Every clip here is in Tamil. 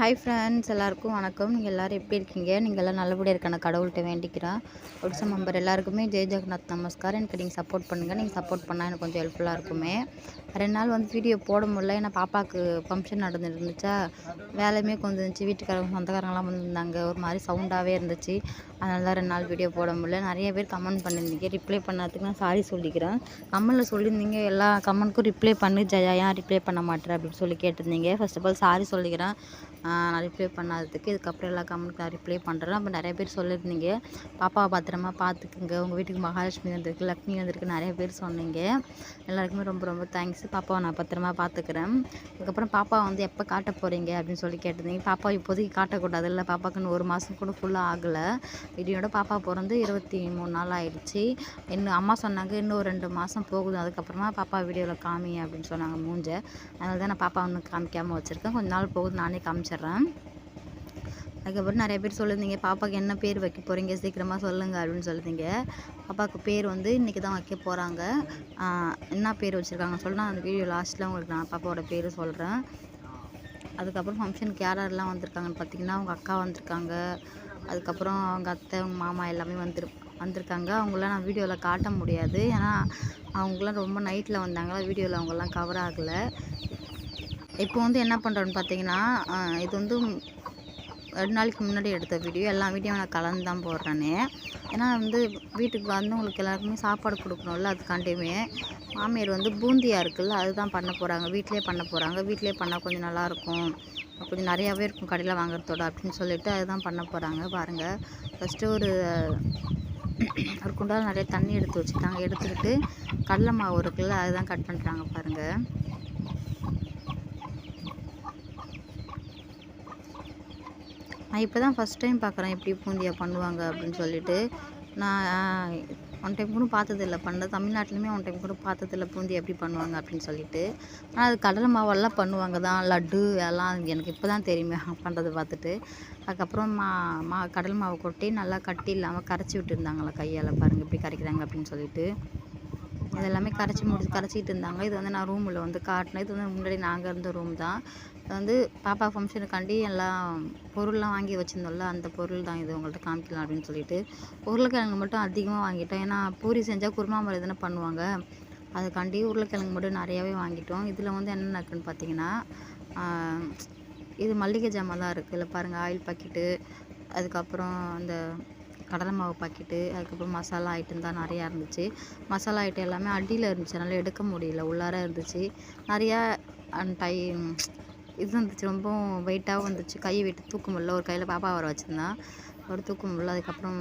ஹாய் ஃப்ரெண்ட்ஸ் எல்லாருக்கும் வணக்கம். நீங்கள் எல்லோரும் எப்படி இருக்கீங்க? நீங்கள் எல்லாம் நல்லபடியாக இருக்கான கடவுள்கிட்ட வேண்டிக்கிறேன். ஒடிசா மெம்பர் எல்லாருக்குமே ஜெய் ஜெகநாத் நமஸ்கார். எனக்கு நீங்கள் சப்போர்ட் பண்ணுங்கள் நீங்கள் சப்போர்ட் பண்ணால் எனக்கு கொஞ்சம் ஹெல்ப்ஃபுல்லாக இருக்குமே. ரெண்டு நாள் வந்து வீடியோ போட முடியல. ஏன்னா பாப்பாவுக்கு ஃபங்க்ஷன் நடந்துருந்துச்சா? வேலையுமே கொஞ்சம் இருந்துச்சு. வீட்டுக்காரங்க சொந்தக்காரங்களாம் வந்திருந்தாங்க. ஒரு மாதிரி சவுண்டாகவே இருந்துச்சு. அதனால தான் ரெண்டு நாள் வீடியோ போட முடியல. நிறைய பேர் கமெண்ட் பண்ணியிருந்தீங்க. ரிப்ளை பண்ணதுக்கு நான் சாரி சொல்லிக்கிறேன். கமெண்டில் சொல்லியிருந்தீங்க. எல்லா கமெண்ட்க்கும் ரிப்ளை பண்ணு ஜயா. ஏன் ரிப்ளை பண்ண மாட்டேற? அப்படின்னு சொல்லி கேட்டிருந்தீங்க. ஃபர்ஸ்ட் ஆஃப் ஆல் சாரி சொல்லிக்கிறேன். நான் ரிப்ளை பண்ணாததுக்கு. இதுக்கப்புறம் எல்லா கமெண்ட்க்கு நான் ரிப்ளை பண்ணுறேன் அப்போ நிறைய பேர் சொல்லியிருந்தீங்க. பாப்பாவை பத்திரமா பார்த்துக்குங்க. உங்கள் வீட்டுக்கு மகாலட்சுமி வந்திருக்கு லக்ஷ்மி வந்திருக்கு நிறைய பேர் சொன்னீங்க. எல்லாருக்குமே ரொம்ப ரொம்ப தேங்க்ஸ் பாப்பாவை நான் பத்திரமா பார்த்துக்கிறேன். அதுக்கப்புறம் பாப்பா வந்து எப்போ காட்ட போகிறீங்க அப்படின்னு சொல்லி கேட்டிருந்தீங்க. பாப்பா இப்போதைக்கு காட்டக்கூடாது. இல்லை பாப்பாக்குன்னு ஒரு மாதம் கூட ஃபுல்லாக ஆகலை. இதோட பாப்பா பிறந்து இருபத்தி மூணு நாள் ஆயிடுச்சு. இன்னும் அம்மா சொன்னாங்க இன்னும் ஒரு ரெண்டு மாதம் போகுது. அதுக்கப்புறமா பாப்பா வீடியோவில் காமி அப்படின்னு சொன்னாங்க மூஞ்ச. அதனால தான் நான் பாப்பா ஒன்று காமிக்காமல் வச்சுருக்கேன். கொஞ்ச நாள் போகுது நானே காமிச்சேன் அதுக்கப்புறம் நிறைய பேர் சொல்லியிருந்தீங்க பாப்பாவுக்கு என்ன பேர் வைக்க போகிறீங்க சீக்கிரமாக சொல்லுங்கள் அப்படின்னு சொல்லியிருந்தீங்க. பாப்பாவுக்கு பேர் வந்து இன்றைக்கி தான் வைக்க போகிறாங்க என்ன பேர் வச்சுருக்காங்க சொல்லி அந்த வீடியோ லாஸ்ட்டில் உங்களுக்கு நான் பாப்பாவோட பேர் சொல்கிறேன் அதுக்கப்புறம் ஃபங்க்ஷனுக்கு யார் யாரெல்லாம் வந்திருக்காங்கன்னு பார்த்தீங்கன்னா அவங்க அக்கா வந்திருக்காங்க. அதுக்கப்புறம் அவங்க அத்தை அவங்க மாமா எல்லாமே வந்துரு வந்திருக்காங்க. அவங்களாம் நான் வீடியோவில் காட்ட முடியாது. ஏன்னா அவங்களாம் ரொம்ப நைட்டில் வந்தாங்களா வீடியோவில் அவங்கெல்லாம் கவர் ஆகலை. இப்போ வந்து என்ன பண்ணுறோன்னு பார்த்தீங்கன்னா இது வந்து ரெண்டு நாளைக்கு முன்னாடி எடுத்த வீடியோ. எல்லா வீடியோ நான் கலந்து தான் போடுறேனே. ஏன்னா வந்து வீட்டுக்கு வந்தவங்களுக்கு எல்லாருக்குமே சாப்பாடு கொடுக்கணும்ல அதுக்காண்டியுமே. மாமியார் வந்து பூந்தியாக இருக்குல்ல அதுதான் பண்ண போகிறாங்க வீட்டிலே பண்ண போகிறாங்க வீட்டிலே பண்ணால் கொஞ்சம் நல்லாயிருக்கும் கொஞ்சம் நிறையாவே இருக்கும் கடையில் வாங்குறதோட அப்படின்னு சொல்லிட்டு அதுதான் பண்ண போகிறாங்க பாருங்கள் ஃபஸ்ட்டு ஒரு ஒரு குண்டால் நிறைய தண்ணி எடுத்து வச்சுட்டாங்க. எடுத்துக்கிட்டு கடலை மாவு இருக்குல்ல அதுதான் கட் பண்ணுறாங்க பாருங்கள் நான் இப்போ தான் ஃபஸ்ட் டைம் பார்க்குறேன் எப்படி பூந்தியா பண்ணுவாங்க அப்படின்னு சொல்லிட்டு. நான் ஒன் டைம் கூட பார்த்ததில்ல. பண்ண தமிழ்நாட்டிலுமே ஒன் டைம் கூட பார்த்ததில்ல பூந்தி எப்படி பண்ணுவாங்க அப்படின்னு சொல்லிட்டு. ஆனால் அது கடலை மாவெல்லாம் பண்ணுவாங்க தான். லட்டு எல்லாம் எனக்கு இப்போ தான் தெரியுமே. பண்ணுறது பார்த்துட்டு. அதுக்கப்புறம் மா மா கடல் மாவை கொட்டி நல்லா கட்டி இல்லாமல் கரைச்சி விட்டுருந்தாங்களா கையால். பாருங்கள் எப்படி கரைக்கிறாங்க அப்படின்னு சொல்லிட்டு. இதெல்லாமே கரைச்சி முடிச்சு கரைச்சிட்டு இருந்தாங்க. இது வந்து நான் ரூமில் வந்து காட்டினேன். இது வந்து முன்னாடி நாங்கள் இருந்த ரூம் தான். இது வந்து பாப்பா ஃபங்க்ஷனுக்காண்டி எல்லாம் பொருள்லாம் வாங்கி வச்சுருந்தோம்ல அந்த பொருள் தான் இது உங்கள்கிட்ட காமிக்கலாம் அப்படின்னு சொல்லிட்டு. உருளைக்கிழங்கு மட்டும் அதிகமாக வாங்கிட்டோம். ஏன்னா பூரி செஞ்சால் குருமா மாதிரி தானே பண்ணுவாங்க. அதுக்காண்டி உருளைக்கிழங்கு மட்டும் நிறையாவே வாங்கிட்டோம். இதில் வந்து என்னென்ன இருக்குன்னு பார்த்தீங்கன்னா இது மல்லிகை ஜாமான் தான் இருக்குது இல்லை பாருங்கள் ஆயில் பாக்கெட்டு. அதுக்கப்புறம் அந்த கடலை மாவு பாக்கெட்டு அதுக்கப்புறம் மசாலா ஐட்டம் தான் நிறையா இருந்துச்சு. மசாலா ஐட்டம் எல்லாமே அடியில் இருந்துச்சு. அதனால் எடுக்க முடியல. உள்ளார இருந்துச்சு. நிறையா டை இது இருந்துச்சு ரொம்ப வெயிட்டாகவும் இருந்துச்சு கையை விட்டு தூக்க முடியல ஒரு கையில் பாப்பா வர வச்சுருந்தான் ஒரு தூக்க முடியல அதுக்கப்புறம்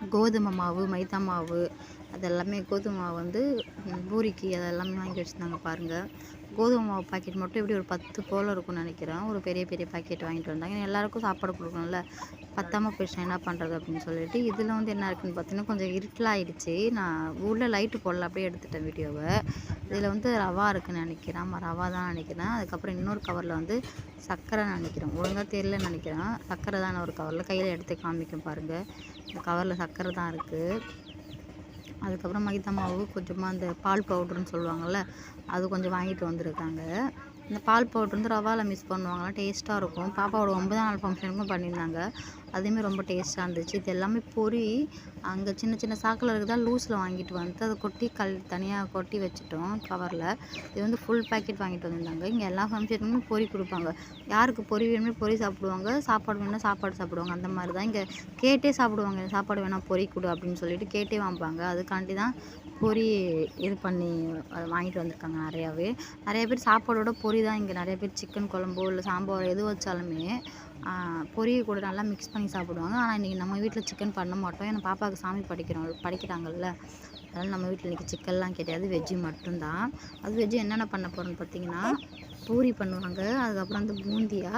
கோதுமை மாவு மைதா மாவு அது எல்லாமே கோதுமை மாவு வந்து பூரிக்கு அதெல்லாமே வாங்கி வச்சுருந்தாங்க பாருங்கள் கோதுமை மாவு பாக்கெட் மட்டும் எப்படி ஒரு பத்து போல் இருக்கும்னு நினைக்கிறேன். ஒரு பெரிய பெரிய பாக்கெட் வாங்கிட்டு வந்தாங்க. ஏன்னா எல்லாருக்கும் சாப்பாடு கொடுக்கணும்ல. பத்தாமல் போயிடுச்சு என்ன பண்ணுறது அப்படின்னு சொல்லிட்டு இதில் வந்து என்ன இருக்குன்னு பார்த்தீங்கன்னா கொஞ்சம் இருட்டலாகிடுச்சு நான் ஊரில் லைட்டு போடல அப்படியே எடுத்துட்டேன் வீடியோவை இதில் வந்து ரவா இருக்குன்னு நினைக்கிறேன். ஆமாம் ரவா தான் நினைக்கிறேன். அதுக்கப்புறம் இன்னொரு கவரில் வந்து சர்க்கரை நினைக்கிறேன். ஒழுங்காக தெரியலன்னு நினைக்கிறேன். சர்க்கரை தான் ஒரு கவரில் கையில் எடுத்து காமிக்கும் பாருங்கள் இந்த கவரில் சர்க்கரை தான் இருக்குது அதுக்கப்புறம் மைதா மாவு கொஞ்சமாக அந்த பால் பவுட்ருன்னு சொல்லுவாங்கள்ல அது கொஞ்சம் வாங்கிட்டு வந்திருக்காங்க. இந்த பால் பவுட்ரு வந்து ரவாவில் மிக்ஸ் பண்ணுவாங்களாம் டேஸ்ட்டாக இருக்கும். பாப்பாவோட ஒன்பதாம் நாள் ஃபங்க்ஷனுக்கும் பண்ணியிருந்தாங்க. அதுவுமே ரொம்ப டேஸ்ட்டாக இருந்துச்சு. இது எல்லாமே பொறி அங்கே சின்ன சின்ன சாக்கில் இருக்குதா லூஸில் வாங்கிட்டு வந்து அதை கொட்டி கல் தனியாக கொட்டி வச்சுட்டோம் கவரில் இது வந்து ஃபுல் பேக்கெட் வாங்கிட்டு வந்திருந்தாங்க. இங்கே எல்லா ஃபங்க்ஷனுக்குமே பொறி கொடுப்பாங்க. யாருக்கு பொறி வேணுமே பொறி சாப்பிடுவாங்க. சாப்பாடு வேணும்னா சாப்பாடு சாப்பிடுவாங்க. அந்த மாதிரி தான். இங்கே கேட்டே சாப்பிடுவாங்க. சாப்பாடு வேணால் பொறி கொடு அப்படின்னு சொல்லிட்டு கேட்டே வாங்குவாங்க. அதுக்காண்டி தான் பொரி இது பண்ணி வாங்கிட்டு வந்திருக்காங்க நிறையாவே. நிறைய பேர் சாப்பாடோட பொரி தான். இங்கே நிறைய பேர் சிக்கன் குழம்போ இல்லை சாம்பார் எது வச்சாலுமே பொரியல் கூட நல்லா மிக்ஸ் பண்ணி சாப்பிடுவாங்க. ஆனால் இன்றைக்கி நம்ம வீட்டில் சிக்கன் பண்ண மாட்டோம். ஏன்னா பாப்பாவுக்கு சாமி படிக்கிறோம் படிக்கிறாங்கல்ல. அதனால் நம்ம வீட்டில் இன்றைக்கி சிக்கன்லாம் கிடையாது. வெஜ்ஜு மட்டும்தான். அது வெஜ்ஜு என்னென்ன பண்ண போகிறோன்னு பார்த்தீங்கன்னா பூரி பண்ணுவாங்க. அதுக்கப்புறம் வந்து பூந்தியா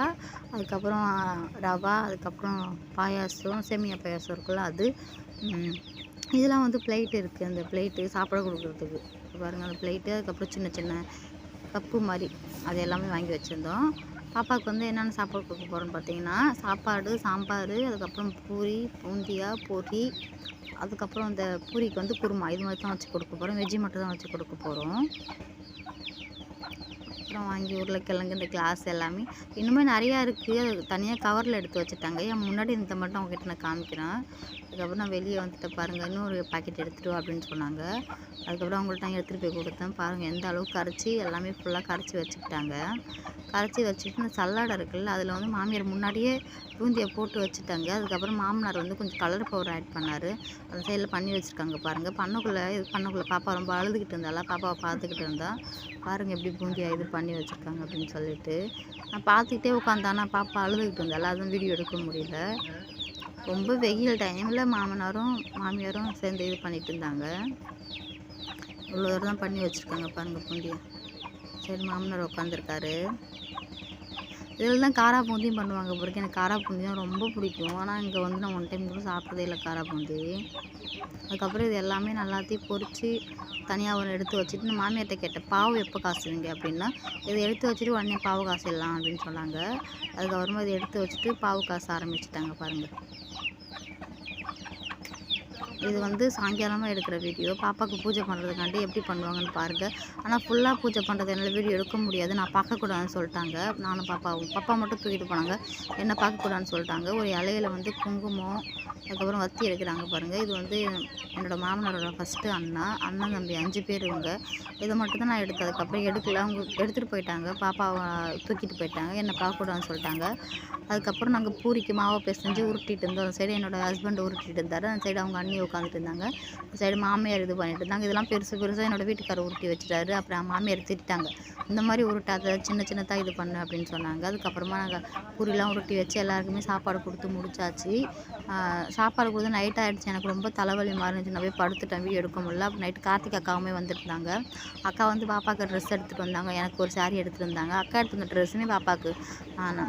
அதுக்கப்புறம் ரவா அதுக்கப்புறம் பாயாசம் சேமியா பாயாசம் இருக்குல்ல அது. இதெல்லாம் வந்து பிளேட் இருக்குது அந்த பிளேட்டு சாப்பிட கொடுக்குறதுக்கு. பாருங்கள் அந்த பிளேட்டு அதுக்கப்புறம் சின்ன சின்ன கப்பு மாதிரி. அது எல்லாமே வாங்கி வச்சுருந்தோம். பாப்பாவுக்கு வந்து என்னென்ன சாப்பாடு கொடுக்க போகிறோன்னு பார்த்தீங்கன்னா சாப்பாடு சாம்பார் அதுக்கப்புறம் பூரி பூந்தியா பொரி அதுக்கப்புறம் அந்த பூரிக்கு வந்து குருமா. இது மாதிரி தான் வச்சு கொடுக்க போகிறோம் வெஜ்ஜி மட்டும் தான் வச்சு கொடுக்க போகிறோம் அப்புறம் வாங்கி உருளைக்கிழங்கு இந்த கிளாஸ் எல்லாமே. இன்னுமே நிறையா இருக்குது அது தனியாக கவரில் எடுத்து வச்சுட்டாங்க. என் முன்னாடி இந்த மட்டும் அவங்ககிட்ட நான் காமிக்கிறேன். அதுக்கப்புறம் நான் வெளியே வந்துட்டு பாருங்கள் இன்னொரு பாக்கெட் எடுத்துகிட்டு வா அப்படின்னு சொன்னாங்க. அதுக்கப்புறம் அவங்கள்ட்ட நான் எடுத்துகிட்டு போய் கொடுத்தேன். பாருங்கள் எந்த அளவுக்கு கரைச்சி எல்லாமே ஃபுல்லாக கரைச்சி வச்சுக்கிட்டாங்க. கரைச்சி வச்சுட்டு இந்த சல்லாடை இருக்குல்ல அதில் வந்து மாமியார் முன்னாடியே பூந்தியை போட்டு வச்சுட்டாங்க. அதுக்கப்புறம் மாமனார் வந்து கொஞ்சம் கலர் பவுடர் ஆட் பண்ணார். அந்த சைடில் பண்ணி வச்சுருக்காங்க பாருங்கள் பண்ணக்குள்ளே இது பண்ணக்குள்ளே பாப்பா ரொம்ப அழுதுகிட்டு இருந்தால பாப்பாவை பார்த்துக்கிட்டு இருந்தா. பாருங்கள் எப்படி பூந்தியாக இது பண்ணி வச்சுருக்காங்க அப்படின்னு சொல்லிட்டு. நான் பார்த்துக்கிட்டே உட்காந்தானா பாப்பா அழுதுகிட்டு இருந்தால அதுவும் வீடியோ எடுக்க முடியல. ரொம்ப வெயில் டைமில் மாமனாரும் மாமியாரும் சேர்ந்து இது பண்ணிகிட்டு இருந்தாங்க இவ்வளோ தூரம் தான் பண்ணி வச்சுருக்காங்க பாருங்கள் பூந்தியை சரி மாமனார் உட்காந்துருக்காரு இதில் தான் காரா பூந்தியும் பண்ணுவாங்க பிறகு எனக்கு காரா பூந்தி தான் ரொம்ப பிடிக்கும். ஆனால் இங்கே வந்து நான் ஒன் டைம் கூட சாப்பிட்டதே இல்லை காரா பூந்தி. அதுக்கப்புறம் இது எல்லாமே நல்லாத்தையும் பொரித்து தனியாக ஒன்று எடுத்து வச்சுட்டு நான் மாமியார்கிட்ட கேட்டேன் பாவு எப்போ காசுவீங்க அப்படின்னா இதை எடுத்து வச்சுட்டு உடனே பாவு காசிடலாம் அப்படின்னு சொன்னாங்க. அதுக்கப்புறமா இதை எடுத்து வச்சுட்டு பாவு காசு ஆரம்பிச்சிட்டாங்க பாருங்கள் இது வந்து சாயங்காலமாக எடுக்கிற வீடியோ. பாப்பாவுக்கு பூஜை பண்ணுறதுக்காண்டி எப்படி பண்ணுவாங்கன்னு பாருங்கள் ஆனால் ஃபுல்லாக பூஜை பண்ணுறது என்னால் வீடியோ எடுக்க முடியாது. நான் பார்க்கக்கூடாதுன்னு சொல்லிட்டாங்க. நானும் பாப்பாவும் பாப்பா மட்டும் தூக்கிட்டு போனாங்க. என்ன பார்க்கக்கூடாதுன்னு சொல்லிட்டாங்க. ஒரு இலையில வந்து குங்குமம் அதுக்கப்புறம் வத்தி எடுக்கிறாங்க பாருங்கள் இது வந்து என்னோடய மாமனாரோட ஃபஸ்ட்டு அண்ணா அண்ணன் தம்பி அஞ்சு பேர் இவங்க. இதை மட்டும் தான் நான் எடுத்தேன். அதுக்கப்புறம் எடுக்கல அவங்க எடுத்துகிட்டு போயிட்டாங்க. பாப்பாவை தூக்கிட்டு போயிட்டாங்க. என்னை பார்க்கக்கூடாதுன்னு சொல்லிட்டாங்க. அதுக்கப்புறம் நாங்கள் பூரிக்கு மாவை பேசஞ்சு உருட்டிட்டு இருந்தோம். அந்த சைடு என்னோடய ஹஸ்பண்ட் உருட்டிட்டு இருந்தார். அந்த சைடு அவங்க அண்ணி உட்காந்துட்டு இருந்தாங்க அந்த சைடு மாமியார் இது பண்ணிட்டு இருந்தாங்க. இதெல்லாம் பெருசு பெருசாக என்னோட வீட்டுக்காரர் உருட்டி வச்சுட்டாரு. அப்புறம் மாமியார் திட்டாங்க இந்த மாதிரி உருட்டாத சின்ன சின்னதாக இது பண்ணு அப்படின்னு சொன்னாங்க. அதுக்கப்புறமா நாங்கள் பூரிலாம் உருட்டி வச்சு எல்லாருக்குமே சாப்பாடு கொடுத்து முடிச்சாச்சு. சாப்பாடு கொடுத்து நைட் ஆகிடுச்சு எனக்கு ரொம்ப தலைவலி மாதிரி இருந்துச்சு நான் போய் படுத்துட்டேன். வீடியோ எடுக்க முடியல. அப்புறம் நைட்டு கார்த்திக் அக்காவுமே வந்துருந்தாங்க அக்கா வந்து பாப்பாவுக்கு ட்ரெஸ் எடுத்துகிட்டு வந்தாங்க. எனக்கு ஒரு சாரீ எடுத்துகிட்டு வந்தாங்க. அக்கா எடுத்துருந்த ட்ரெஸ்ஸுமே பாப்பாவுக்கு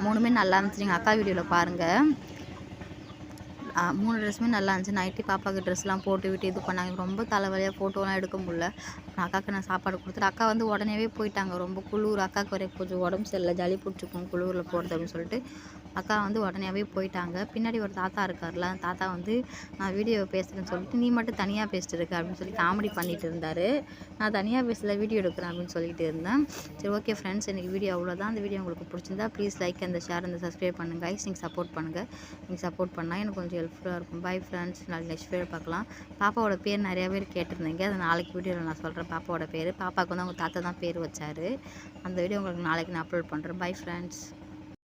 மூணுமே நல்லா இருந்துச்சு. நீங்கள் அக்கா வீடியோவில் பாருங்கள் மூணு ட்ரெஸ்ஸுமே நல்லா இருந்துச்சு. நைட்டி பாப்பாவுக்கு ட்ரெஸ்லாம் போட்டு விட்டு இது பண்ணாங்க. ரொம்ப தலைவலியாக ஃபோட்டோலாம் எடுக்க முடியல. அப்புறம் அக்காவுக்கு நான் சாப்பாடு கொடுத்துட்டு அக்கா வந்து உடனேவே போயிட்டாங்க. ரொம்ப குளிர். அக்காவுக்கு வரைய கொஞ்சம் உடம்பு சரியில்லை. ஜலி பிடிச்சிக்கும் குளிரில் போகிறது அப்படின்னு சொல்லிட்டு. அக்கா வந்து உடனேவே போயிட்டாங்க. பின்னாடி ஒரு தாத்தா இருக்கார்ல தாத்தா வந்து நான் வீடியோ பேசுகிறேன்னு சொல்லிட்டு நீ மட்டும் தனியாக பேசிட்டு இருக்க அப்படின்னு சொல்லி காமெடி பண்ணிட்டு இருந்தார். நான் தனியாக பேசல வீடியோ எடுக்கிறேன் அப்படின்னு சொல்லிட்டு இருந்தேன். சரி ஓகே ஃப்ரெண்ட்ஸ் எனக்கு வீடியோ அவ்வளோதான் அந்த வீடியோ உங்களுக்கு பிடிச்சிருந்தா ப்ளீஸ் லைக் அந்த ஷேர் அந்த சப்ஸ்கிரைப் பண்ணுங்கள் கைஸ் நீங்கள் சப்போர்ட் பண்ணுங்கள் நீங்கள் சப்போர்ட் பண்ணால் எனக்கு கொஞ்சம் ஹெல்ப்ஃபுல்லாக இருக்கும். பை ஃப்ரெண்ட்ஸ் நாளைக்கு நெக்ஸ்ட் வீடியோ பார்க்கலாம். பாப்பாவோட பேர் நிறையா பேர் கேட்டிருந்தீங்க. அதை நாளைக்கு வீடியோவில் நான் சொல்கிறேன் பாப்பாவோட பேர். பாப்பாவுக்கு வந்து அவங்க தாத்தா தான் பேர் வச்சார். அந்த வீடியோ உங்களுக்கு நாளைக்கு நான் அப்லோட் பண்ணுறேன் பை ஃப்ரெண்ட்ஸ்